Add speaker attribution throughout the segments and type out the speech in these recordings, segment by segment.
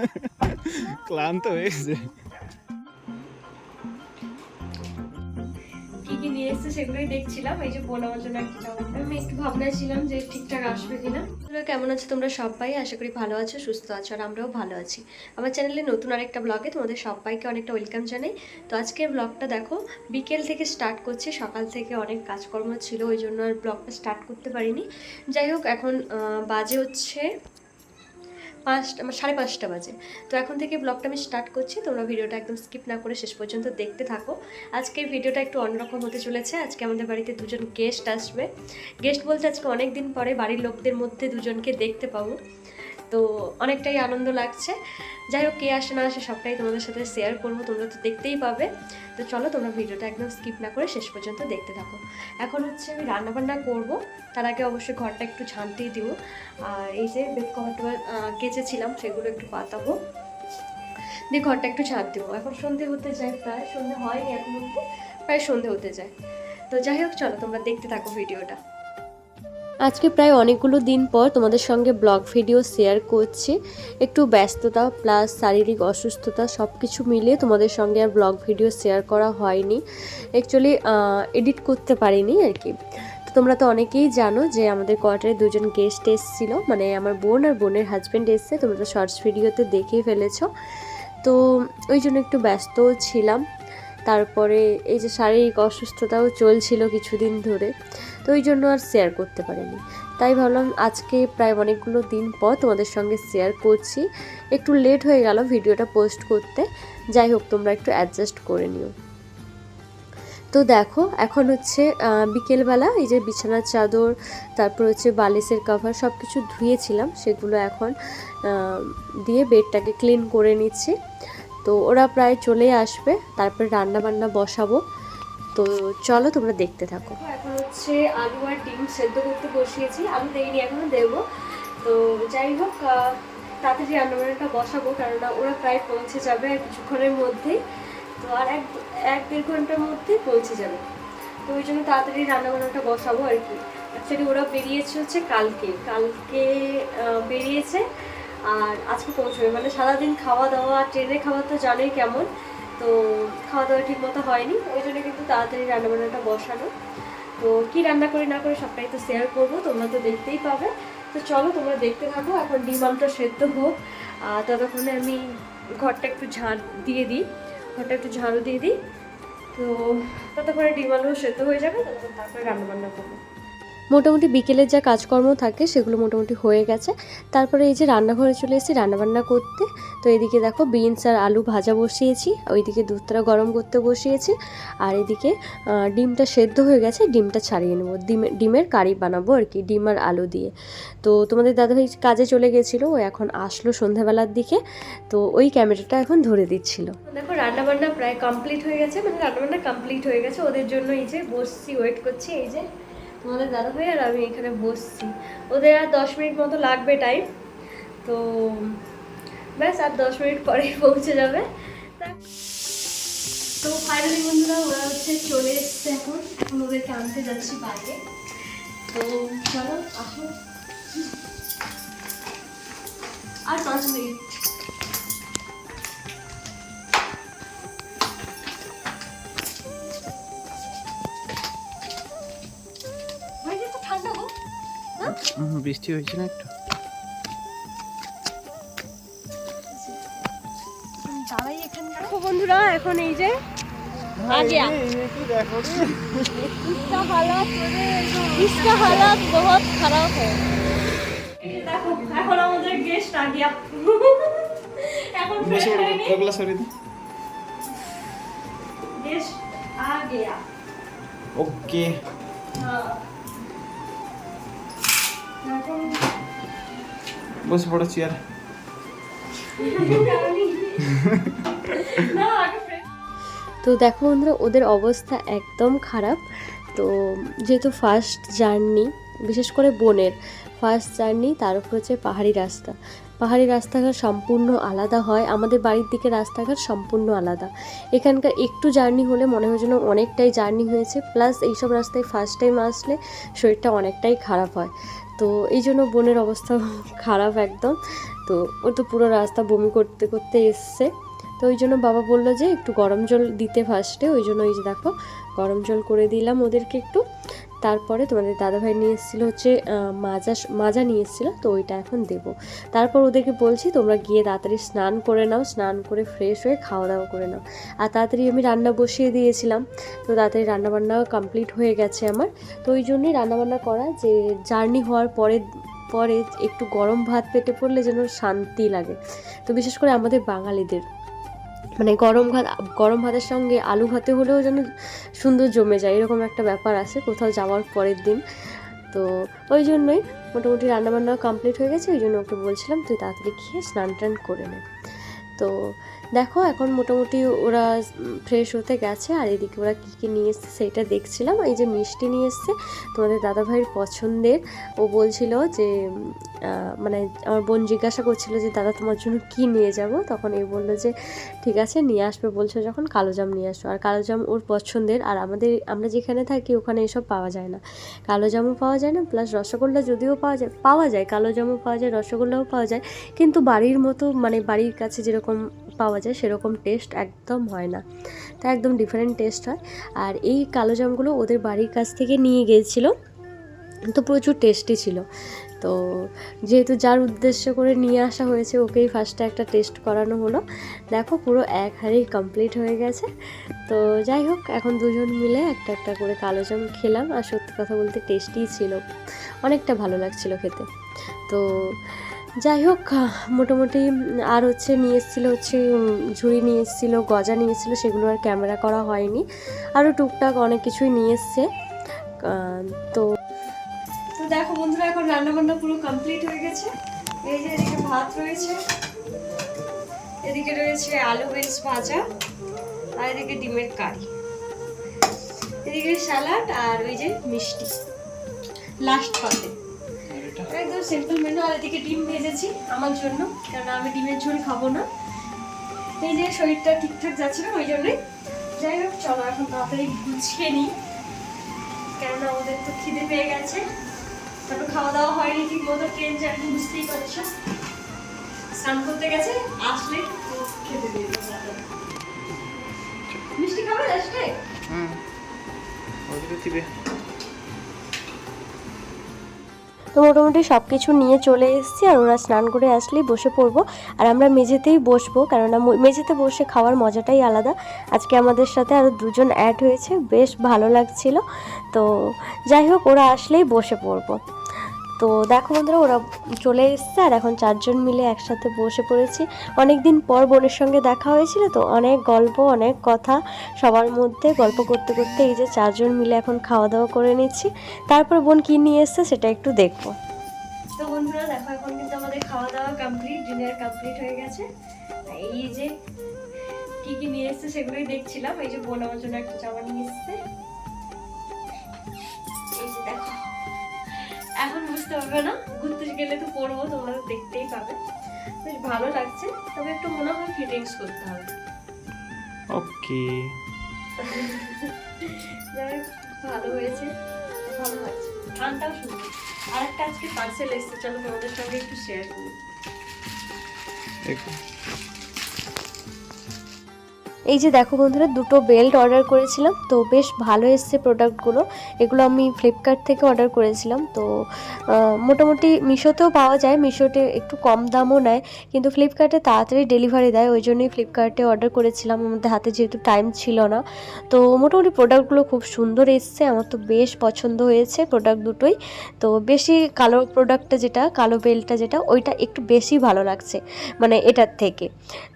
Speaker 1: ক্লান্ত হয়ে গেছে
Speaker 2: নিয়ে সেগুলোই দেখছিলাম। এই জন্য আমি একটু ছিলাম যে ঠিকঠাক আসবে কিনা। কেমন আছো তোমরা সবাই? আশা করি ভালো আছো, সুস্থ আছো, আর আমরাও ভালো আছি। আমার চ্যানেলে নতুন আরেকটা ব্লগে তোমাদের অনেকটা ওয়েলকাম জানাই। তো ব্লগটা দেখো, বিকেল থেকে স্টার্ট করছি। সকাল থেকে অনেক কাজকর্ম ছিল, ওই জন্য আর ব্লগটা স্টার্ট করতে পারিনি। যাই হোক, এখন বাজে হচ্ছে পাঁচটা আমার সাড়ে পাঁচটা বাজে। তো এখন থেকে ব্লগটা আমি স্টার্ট করছি। তোমরা ভিডিওটা একদম স্কিপ না করে শেষ পর্যন্ত দেখতে থাকো। আজকের ভিডিওটা একটু অন্যরকম হতে চলেছে। আজকে আমাদের বাড়িতে দুজন গেস্ট আসবে। গেস্ট বলতে আজকে অনেক দিন পরে বাড়ির লোকদের মধ্যে দুজনকে দেখতে পাবো। তো অনেকটাই আনন্দ লাগছে। যাই হোক, কে আসে না আসে সবটাই তোমাদের সাথে শেয়ার করব, তোমরা তো দেখতেই পাবে। তো চলো, তোমরা ভিডিওটা একদম স্কিপ না করে শেষ পর্যন্ত দেখতে থাকো। এখন হচ্ছে আমি রান্নাবান্না করব। তার আগে অবশ্যই ঘরটা একটু ঝাঁটিয়ে দিব। আর এই যে বেড কভার কেচেছিলাম, সেগুলো একটু পাতাবো। দিয়ে ঘরটা একটু ঝাঁট দেবো। এখন সন্ধে হতে যায়, প্রায় সন্ধে হয়নি এখন প্রায় সন্ধে হতে যায়। তো যাই হোক, চলো, তোমরা দেখতে থাকো ভিডিওটা। আজকে প্রায় অনেকগুলো দিন পর তোমাদের সঙ্গে ব্লগ ভিডিও শেয়ার করছি। একটু ব্যস্ততা প্লাস শারীরিক অসুস্থতা সব কিছু মিলিয়ে তোমাদের সঙ্গে আর ব্লগ ভিডিও শেয়ার করা হয়নি। অ্যাকচুয়ালি এডিট করতে পারিনি আর কি। তো তোমরা তো অনেকেই জানো যে আমাদের কোয়ার্টারে দুজন গেস্ট এসেছিল। মানে আমার বোন আর বোনের হাজব্যান্ড এসছে, তোমরা তো শর্টস ভিডিওতে দেখেই ফেলেছো। তো ওই জন্য একটু ব্যস্ত ছিলাম। তারপরে এই যে শারীরিক অসুস্থতাও চলছিল কিছুদিন ধরে, তো ওই জন্য আর শেয়ার করতে পারিনি। তাই ভাবলাম আজকে প্রায় অনেকগুলো দিন পর তোমাদের সঙ্গে শেয়ার করছি। একটু লেট হয়ে গেল ভিডিওটা পোস্ট করতে, যাই হোক তোমরা একটু অ্যাডজাস্ট করে নিও। তো দেখো, এখন হচ্ছে বিকেলবেলা এই যে বিছানার চাদর, তারপর হচ্ছে বালিশের কাভার সব কিছু ধুয়েছিলাম, সেগুলো এখন দিয়ে বেডটাকে ক্লিন করে নিচ্ছি। তো ওরা প্রায় চলে আসবে, তারপরে রান্না বান্না বসাবো। তো চলো তোমরা দেখতে থাকো। এখন হচ্ছে আলু আর ডিম সেদ্ধ করতে বসিয়েছি। আলু দেইনি, এখনও দেবো। তো যাই হোক তাড়াতাড়ি রান্নাবান্নাটা বসাবো, কেননা ওরা প্রায় পৌঁছে যাবে আর কিছুক্ষণের মধ্যেই। তো আর এক এক দেড় ঘণ্টার মধ্যে পৌঁছে যাবে। তো ওই জন্য তাড়াতাড়ি রান্নাবান্নাটা বসাবো আর কি। অ্যাকচুয়ালি ওরা বেরিয়েছে হচ্ছে কালকে। কালকে বেরিয়েছে। আর আজকে পৌঁছবে মানে সারাদিন খাওয়া দাওয়া ট্রেনে খাওয়া তো জানোই কেমন, তো খাওয়া দাওয়া ঠিক মতো হয়নি, ওই জন্য কিন্তু তাড়াতাড়ি রান্নাবান্নাটা বসানো। তো কি রান্না করি না করে সবটাই তো শেয়ার করব, তোমরা তো দেখতেই পাবে। তো চলো তোমরা দেখতে থাকো, এখন ডিম সেদ্ধ হোক। আর ততক্ষণে আমি ঘরটা একটু ঝাড় দিয়ে দিই, ঘরটা একটু ঝাড়ু দিয়ে দিই। তো ততক্ষণে ডিম সেদ্ধ হয়ে যাবে, ততক্ষণ তারপরে রান্নাবান্না করব। মোটামুটি বিকেলের যা কাজকর্ম থাকে সেগুলো মোটামুটি হয়ে গেছে। তারপরে এই যে রান্নাঘরে চলে এসেছি রান্নাবান্না করতে। তো এদিকে দেখো বিনস আর আলু ভাজা বসিয়েছি, ওইদিকে দুধটা গরম করতে বসিয়েছি। আর এদিকে ডিমটা সেদ্ধ হয়ে গেছে, ডিমটা ছাড়িয়ে নেব। ডিমে, ডিমের কারি বানাবো আর কি, ডিম আর আলু দিয়ে। তো তোমাদের দাদাভাই কাজে চলে গেছিল, ও এখন আসলো সন্ধ্যাবেলার দিকে। তো ওই ক্যামেরাটা এখন ধরে দিচ্ছিল। দেখো রান্নাবান্না প্রায় কমপ্লিট হয়ে গেছে মানে রান্নাবান্না কমপ্লিট হয়ে গেছে। ওদের জন্য এই যে বসছি ওয়েট করছি, এই যে তোমাদের দাদা ভাই আর আমি এখানে বসছি। ওদের আর দশ মিনিট মতো লাগবে টাইম তো ব্যাস, আর দশ মিনিট পরেই পৌঁছে যাবে। তো ফাইনালি বন্ধুরা, ওরা হচ্ছে চলে এসছে এখন। এখন ওদেরকে আনতে যাচ্ছি বাইরে। তো চলো, আসো। আর পাঁচ মিনিট।
Speaker 1: বৃষ্টি হয়েছে না একটু
Speaker 2: দাঁড়াই এখানে দেখো বন্ধুরা এখন এই যে आगे आ।
Speaker 1: দেখো
Speaker 2: इसका हालात इसका हालात बहुत खराब है দেখো এখন আমাদের গেস্ট আ গিয়া এখন
Speaker 1: বসে পড়ো ওগুলো সরিয়ে দিই
Speaker 2: গেস্ট আ গিয়া
Speaker 1: ওকে
Speaker 2: হ্যাঁ এখন
Speaker 1: বসে পড়ো চেয়ার
Speaker 3: তো দেখো বন্ধুরা, ওদের অবস্থা একদম খারাপ। তো যেহেতু ফার্স্ট জার্নি বিশেষ করে বোনের ফার্স্ট জার্নি তার উপর হচ্ছে পাহাড়ি রাস্তা। পাহাড়ি রাস্তাঘাট সম্পূর্ণ আলাদা হয়, আমাদের বাড়ির দিকে রাস্তাঘাট সম্পূর্ণ আলাদা। এখানকার একটু জার্নি হলে মনে হয় যেন অনেকটাই জার্নি হয়েছে প্লাস এইসব রাস্তায় ফার্স্ট টাইম আসলে শরীরটা অনেকটাই খারাপ হয়। তো এই জন্য বোনের অবস্থা খারাপ একদম।
Speaker 2: তো ও তো পুরো রাস্তা বমি করতে করতে এসছে। তো ওই জন্য বাবা বলল যে একটু গরম জল দিতে ফার্স্টে ওই জন্য ওই যে দেখো, গরম জল করে দিলাম ওদেরকে একটু। তারপরে তোমাদের দাদাভাই নিয়ে এসেছিল হচ্ছে মাজা মাজা নিয়ে এসেছিল, তো ওইটা এখন দেবো। তারপর ওদেরকে বলছি, তোমরা গিয়ে তাড়াতাড়ি স্নান করে নাও, স্নান করে ফ্রেশ হয়ে খাওয়া দাওয়া করে নাও। আর তাড়াতাড়ি আমি রান্না বসিয়ে দিয়েছিলাম, তো তাড়াতাড়ি রান্নাবান্নাও কমপ্লিট হয়ে গেছে আমার। তো ওই জন্যই রান্নাবান্না করা, যে জার্নি হওয়ার পরে পরে একটু গরম ভাত পেটে পড়লে যেন শান্তি লাগে। তো বিশেষ করে আমাদের বাঙালিদের। মানে গরম ভাত, গরম ভাতের সঙ্গে আলু ভাতে হলেও যেন সুন্দর জমে যায়, এরকম একটা ব্যাপার আছে কোথাও যাওয়ার পরের দিন। তো ওই জন্যই মোটামুটি রান্নাবান্না কমপ্লিট হয়ে গেছে, ওই জন্য ওকে বলছিলাম তুই তাড়াতাড়ি খেয়ে স্নান টান করে নে। তো দেখো, এখন মোটামুটি ওরা ফ্রেশ হতে গেছে। আর এদিকে ওরা কী কী নিয়ে এসছে সেইটা দেখছিলাম। এই যে মিষ্টি নিয়ে এসছে তোমাদের দাদাভাইয়ের পছন্দের। ও বলছিল যে মানে আমার বোন জিজ্ঞাসা করছিল যে, দাদা, তোমার জন্য কি নিয়ে যাব? তখন এই বলল যে, ঠিক আছে, নিয়ে আসবে। বলছো যখন, কালো জাম নিয়ে আসো। আর কালো জাম ওর পছন্দের। আর আমাদের, আমরা যেখানে থাকি, ওখানে এসব পাওয়া যায় না। কালো জামও পাওয়া যায় না প্লাস রসগোল্লা যদিও পাওয়া যায় পাওয়া যায়। কালো জামও পাওয়া যায়, রসগোল্লাও পাওয়া যায়। কিন্তু বাড়ির মতো মানে বাড়ির কাছে যেরকম পাওয়া যায়, সেরকম টেস্ট একদম হয় না। তা একদম ডিফারেন্ট টেস্ট হয়। আর এই কালো জামগুলো ওদের বাড়ির কাছ থেকে নিয়ে গিয়েছিল। তো প্রচুর টেস্টি ছিল। তো যেহেতু যার উদ্দেশ্য করে নিয়ে আসা হয়েছে, ওকেই ফার্স্টে একটা টেস্ট করানো হলো। দেখো পুরো এক হাড়ি কমপ্লিট হয়ে গেছে। তো যাই হোক, এখন দুজন মিলে একটা একটা করে কালো জাম খেলাম। আর সত্যি কথা বলতে টেস্টিই ছিল। অনেকটা ভালো লাগছিল খেতে। তো যাই হোক মোটামুটি আর হচ্ছে নিয়ে এসেছিল হচ্ছে ঝুড়ি নিয়ে এসেছিল, গজা নিয়ে এসেছিল, সেগুলো আর ক্যামেরা করা হয়নি। আরও টুকটাক অনেক কিছুই নিয়ে এসছে। তো
Speaker 4: দেখো বন্ধুরা, এখন রান্না বান্না পুরো কমপ্লিট হয়ে গেছে। এই যে এদিকে ভাত রয়েছে, এদিকে রয়েছে আলু বেস ভাজা, আর এদিকে ডিমের কারি। এদিকে স্যালাড আর ওই যে মিষ্টি। লাস্ট পাতে। একদম সিম্পল মেনু আর এদিকে ডিম ভেজেছি আমার জন্য কারণ আমি ডিমের ঝোল খাব না। এই যে শরীরটা ঠিকঠাক যাচ্ছে না ওই জন্যই। যাই হোক চলো এখন তাড়াতাড়ি গুছিয়ে নিই। কেননা ওদের তো খিদে পেয়ে গেছে। তারপর খাওয়া দাওয়া হয়নি ঠিক মতো ট্রেন জার্নি বুঝতেই পারছ। স্নান করতে গেছে আসলে খেতে দিয়ে মিষ্টি খাবে লাস্টে?
Speaker 1: হুম। ওদিকে দিবে।
Speaker 2: তো মোটামুটি সব কিছু নিয়ে চলে এসেছি আর ওরা স্নান করে আসলেই বসে পড়ব। আর আমরা মেঝেতেই বসবো কেননা মেঝেতে বসে খাওয়ার মজাটাই আলাদা। আজকে আমাদের সাথে আরও দুজন অ্যাড হয়েছে, বেশ ভালো লাগছিল। তো যাই হোক, ওরা আসলেই বসে পড়ব। তো দেখো বন্ধুরা, ওরা চলে এসছে আর এখন চারজন মিলে একসাথে বসে পড়েছি। অনেক দিন পর বোনের সঙ্গে দেখা হয়েছিল তো অনেক গল্প, অনেক কথা সবার মধ্যে। গল্প করতে করতে এই যে চারজন মিলে এখন খাওয়া দাওয়া করে নিচ্ছি। তারপর বোন কী নিয়ে এসছে সেটা একটু দেখব।
Speaker 4: তো বন্ধুরা, দেখো এখন কিন্তু আমাদের খাওয়া দাওয়া কমপ্লিট ডিনার কমপ্লিট হয়ে গেছে। এই যে কি কি নিয়ে এসছে সেগুলোই দেখছিলাম। এই যে বোন আমার জন্য একটা জামা নিয়ে এসছে। এই যে দেখো, এখন বুঝতে পারবে না ঘুরতে গেলে তো পরবো তোমরা তো দেখতেই পাবে। বেশ ভালো লাগছে তবে একটু মনে হয় ফিটিংস করতে হবে।
Speaker 1: ওকে।
Speaker 4: ভালো হয়েছে ভালো লাগছে। গানটাও সুন্দর আর একটা আজকে পার্সেল এসেছে চলো তোমাদের সঙ্গে একটু শেয়ার করি।
Speaker 2: এই যে দেখো বন্ধুরা, দুটো বেল্ট অর্ডার করেছিলাম, তো বেশ ভালো এসছে প্রোডাক্টগুলো এগুলো আমি ফ্লিপকার্ট থেকে অর্ডার করেছিলাম, তো মোটামুটি মিশোতেও পাওয়া যায়, মিশোতে একটু কম দামও নেয়, কিন্তু ফ্লিপকার্টে তাড়াতাড়ি ডেলিভারি দেয়, ওই জন্যই ফ্লিপকার্টে অর্ডার করেছিলাম, আমাদের হাতে যেহেতু টাইম ছিল না। তো, মোটামুটি প্রোডাক্টগুলো খুব সুন্দর এসছে, আমার তো বেশ পছন্দ হয়েছে প্রোডাক্ট দুটোই। তো, বেশি কালো প্রোডাক্টটা যেটা, কালো বেলটা যেটা, ওইটা একটু বেশি ভালো লাগছে মানে এটার থেকে।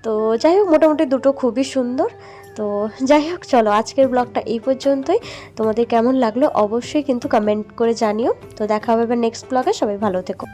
Speaker 2: তো, যাই হোক, মোটামুটি দুটো খুবই সুন্দর। তো যাই হোক, চলো আজকের ব্লগটা এই পর্যন্তই। তোমাদের কেমন লাগল অবশ্যই কিন্তু কমেন্ট করে জানিও। তো দেখা হবে নেক্সট ব্লগে সবাই ভালো থেকো।